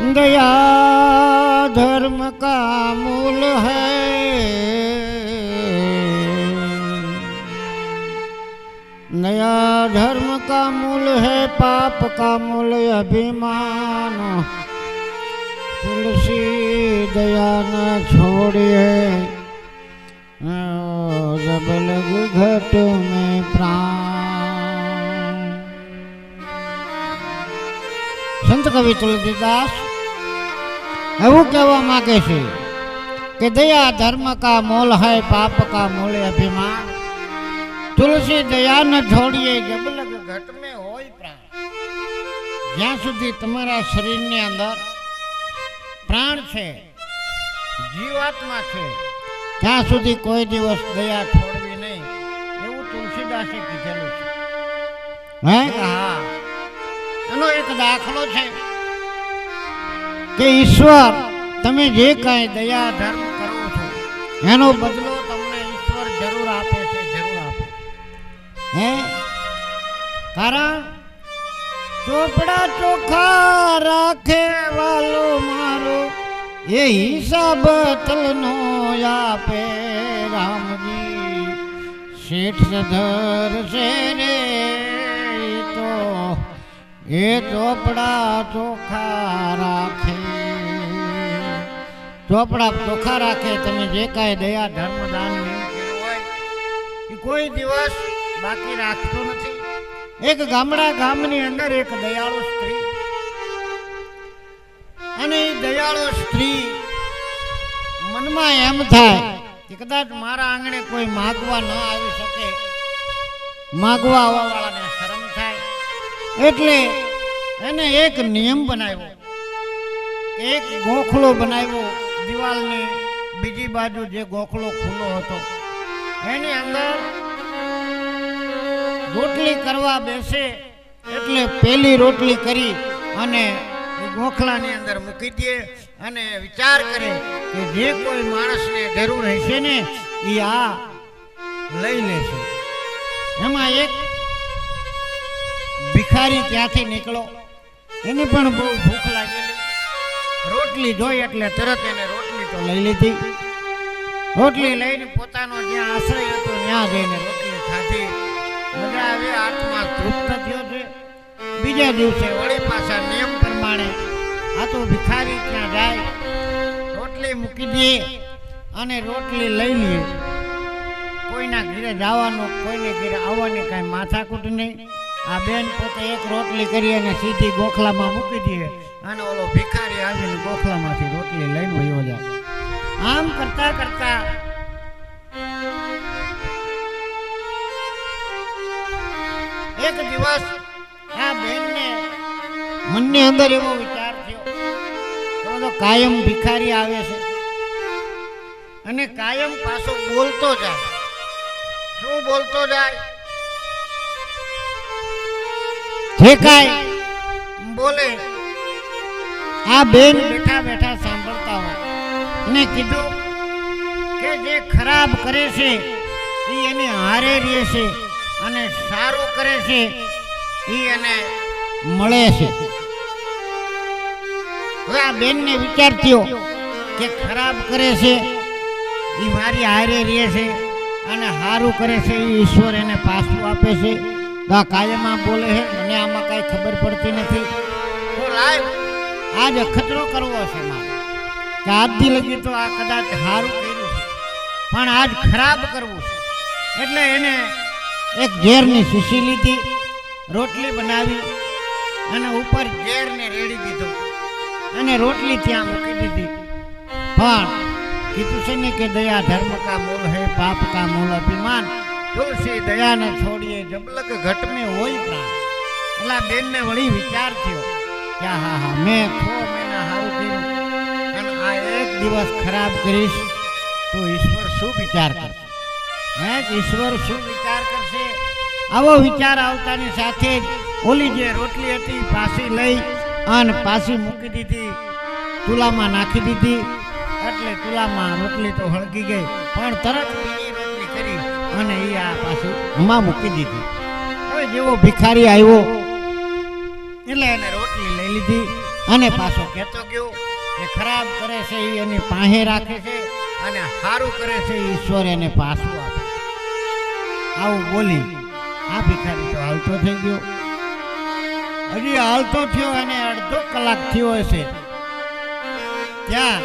दया धर्म का मूल है नया धर्म का मूल है पाप का मूल अभिमान तुलसी दया न छोड़िए जबल घट में प्राण संत कवि तुलसीदास એવું કહેવા માંગે છે કે દયા ધર્મ કા મોલ હૈ, પાપ કા મૂળ અભિમાન. તુલસી દયા ન છોડીએ જબલગ ઘટ મે હોય પ્રાણ. જ્યાં સુધી તમારા શરીરની અંદર પ્રાણ છે, જીવાત્મા છે, ત્યાં સુધી કોઈ દિવસ દયા છોડવી નહીં. એવું તુલસીદાસે કીધેલું છે. હા. એનો એક દાખલો છે. કે ઈશ્વર, તમે જે કાંઈ દયા, ધર્મ કરો છો, એનો બદલો તમને ઈશ્વર જરૂર આપે છે, જરૂર આપે હે? કારણ, ચોપડા ચોખા રાખે વાલો મારો, એ હિસાબ તલનો આપે રામજી. શેઠ સધર છે તો એ ચોપડા ચોખા રાખે. ચોપડા ચોખા રાખે, તમે જે કાંઈ દયા ધર્મ દાન કોઈ દિવસ બાકી રાખતો નથી. એક ગામડા ગામની અંદર એક દયાળુ સ્ત્રી. અને એ દયાળુ સ્ત્રી મનમાં એમ થાય કે કદાચ મારા આંગણે કોઈ માગવા ન આવી શકે, માગવા આવવાવાળાને શરમ થાય એટલે એને એક નિયમ બનાવ્યો. એક ગોખલો બનાવ્યો દિવાલની. બીજી બાજુ જે ગોખલો ખુલ્લો હતો. એની અંદર રોટલી કરવા બેસે એટલે પહેલી રોટલી કરી અને ગોખલાની અંદર મૂકી દે અને વિચાર કરે કે જે કોઈ માણસને જરૂર હશે ને એ આ લઈ લેશે. એમાં એક ભિખારી ત્યાંથી નીકળો. એની પણ બહુ ભૂખ લાગેલી. રોટલી જોઈ એટલે તરત એને રોટલી તો લઈ લીધી. રોટલી લઈને પોતાનો જ્યાં આશ્રય હતો ત્યાં જઈને રોટલી ખાધી. મજા આવી, આત્મા તૃપ્ત થયો છે. બીજા દિવસે વળી પાછા નિયમ પ્રમાણે આ તો ભિખારી ત્યાં જાય. રોટલી મૂકી દે અને રોટલી લઈ લઈએ કોઈના ઘરે જવાનું, કોઈને ઘરે આવવાની કાંઈ માથાકૂટ નહીં. આ બેન પોતે એક રોટલી કરી અને સીધી ગોખલામાં મૂકી દે. અને ઓલો ભિખારી આવીને ગોખલામાંથી રોટલી લઈને વયો જાય. આમ કરતા કરતા એક દિવસ આ બેનને મનની અંદર એવો વિચાર થયો તો કાયમ ભિખારી આવે છે અને કાયમ પાછો બોલતો જાય. શું બોલતો જાય? કાંઈ બોલે આ બેન બેઠા બેઠા સાંભળતા હોય. અને કીધું કે જે ખરાબ કરે છે એ એને હારે રહે છે અને સારું કરે છે એ એને મળે છે. હવે આ બેનને વિચાર થયો કે ખરાબ કરે છે એ મારી હારે રહે છે અને સારું કરે છે એ ઈશ્વર એને પાછું આપે છે. તો આ કાયમાં બોલે છે મને આમાં કાંઈ ખબર પડતી નથી. આજ અખતરો કરવો છે મારે. કે આજથી લગી તો આ કદાચ સારું કર્યું છે. પણ આજ ખરાબ કરવું છે. એટલે એને એક ઝેરની શીશી લીધી રોટલી બનાવી અને ઉપર ઝેરને રેડી દીધો. અને રોટલી ત્યાં મૂકી દીધી. પણ કીધું છે ને કે દયા ધર્મ કા મૂળ હે પાપ કા મૂળ અભિમાન. તુલસી દયાને છોડીએ, જબલક ઘટમે હોય પ્રાણ. એટલે બેનને વળી વિચાર થયો કે હા હા, મેં છ મહિના સારું કર્યું. અને આ એક દિવસ ખરાબ કરીશ, તો ઈશ્વર શું વિચાર કરશે? હે, ઈશ્વર શું વિચાર કરશે? આવો વિચાર આવતાની સાથે જ ઓલી જે રોટલી હતી પાસી લઈ અને પાસી મૂકી દીધી, ચૂલામાં નાખી દીધી. એટલે ચૂલામાં રોટલી તો હળગી ગઈ. પણ તરત હમા મૂકી દીધી. હવે જેવો ભિખારી આવ્યો, એટલે એને રોટલી લઈ લીધી અને પાછો કહેતો ગયો એ ખરાબ કરે છે એ એની પાસે રાખે છે અને સારું કરે છે ઈશ્વર એને પાછું આપે. આવું બોલી આ ભિખારી તો હાલતો થઈ ગયો. હજી હાલતો થયો અને અડધો કલાક થયો હશે. ત્યાં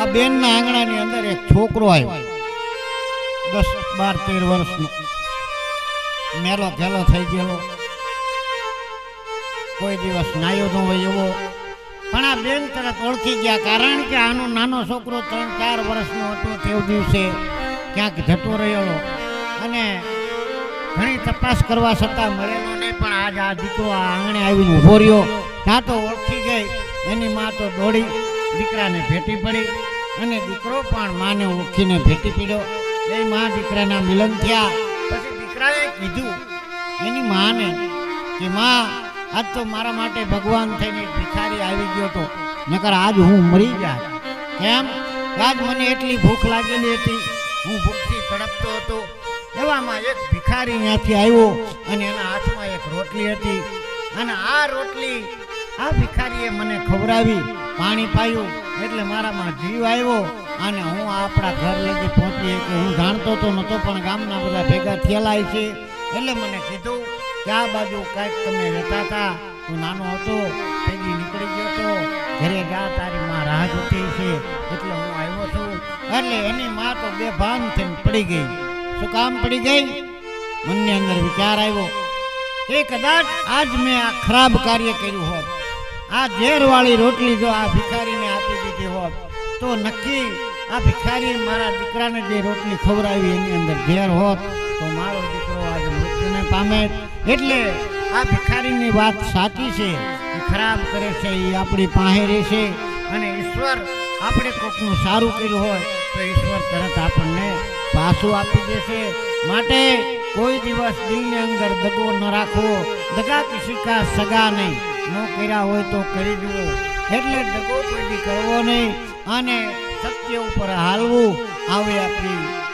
આ બેનના આંગણાની અંદર એક છોકરો આવ્યો. દસ બાર તેર વર્ષનો. મેલો ઘેલો થઈ ગયેલો. કોઈ દિવસ નાયો ન હોય એવો. પણ આ બેન તરત ઓળખી ગયા. કારણ કે આનો નાનો છોકરો ત્રણ ચાર વર્ષનો હતો તે દિવસે ક્યાંક જતો રહ્યો અને ઘણી તપાસ કરવા છતાં મળેલો નહીં, પણ આજ આ દીકરો આ આંગણે આવીને ઊભો રહ્યો. ત્યાં તો ઓળખી ગઈ. એની માં તો દોડી, દીકરાને ભેટી પડી. અને દીકરો પણ માને ઓળખીને ભેટી પડ્યો. એ માં દીકરાના મિલન થયા. પછી દીકરાએ કીધું, એની માને, કે માં, આજ તો મારા માટે ભગવાન થઈને ભિખારી આવી ગયો હતો. નકર આજ હું મરી જાય કેમ? આજ મને એટલી ભૂખ લાગેલી હતી. હું ભૂખથી તડપતો હતો. એવામાં એક ભિખારી ત્યાંથી આવ્યો અને એના હાથમાં એક રોટલી હતી. અને આ રોટલી આ ભિખારીએ મને ખવડાવી, પાણી પાયું, એટલે મારામાં જીવ આવ્યો. અને હું આપણા ઘર લગી પહોંચી કે હું જાણતો તો નહોતો, પણ ગામના બધા ભેગા થયેલા છે. એટલે મને કીધું કે આ બાજુ કાંઈક તમે રહેતા હતા. હું નાનો હતો, ભેગી નીકળી ગયો હતો ઘરે જા, તારી માં રાહ જોતી છે. એટલે હું આવ્યો છું. એટલે એની માં તો બે ભાન થઈને પડી ગઈ. શું કામ પડી ગઈ? મનની અંદર વિચાર આવ્યો કે કદાચ આજ મેં આ ખરાબ કાર્ય કર્યું હોત. આ ઝેરવાળી રોટલી જો આ ભિખારીને આપી દીધી હોત, તો નક્કી આ ભિખારી મારા દીકરાને જે રોટલી ખવડાવી એની અંદર ઝેર હોત, તો મારો દીકરો આજે મૃત્યુને પામે. એટલે આ ભિખારીની વાત સાચી છે. એ ખરાબ કરે છે, એ આપણી પાસે રહેશે. અને ઈશ્વર આપણે કોકનું સારું કર્યું હોય, તો ઈશ્વર તરત આપણને પાછું આપી દેશે. માટે કોઈ દિવસ દિલની અંદર દગો ન રાખવો. દગા કિસી કા સગા નહીં. ન કર્યા હોય તો કરી જુઓ. એટલે દગો કોઈ કરવો નહીં. અને સત્ય ઉપર હાલવું આવે આપણી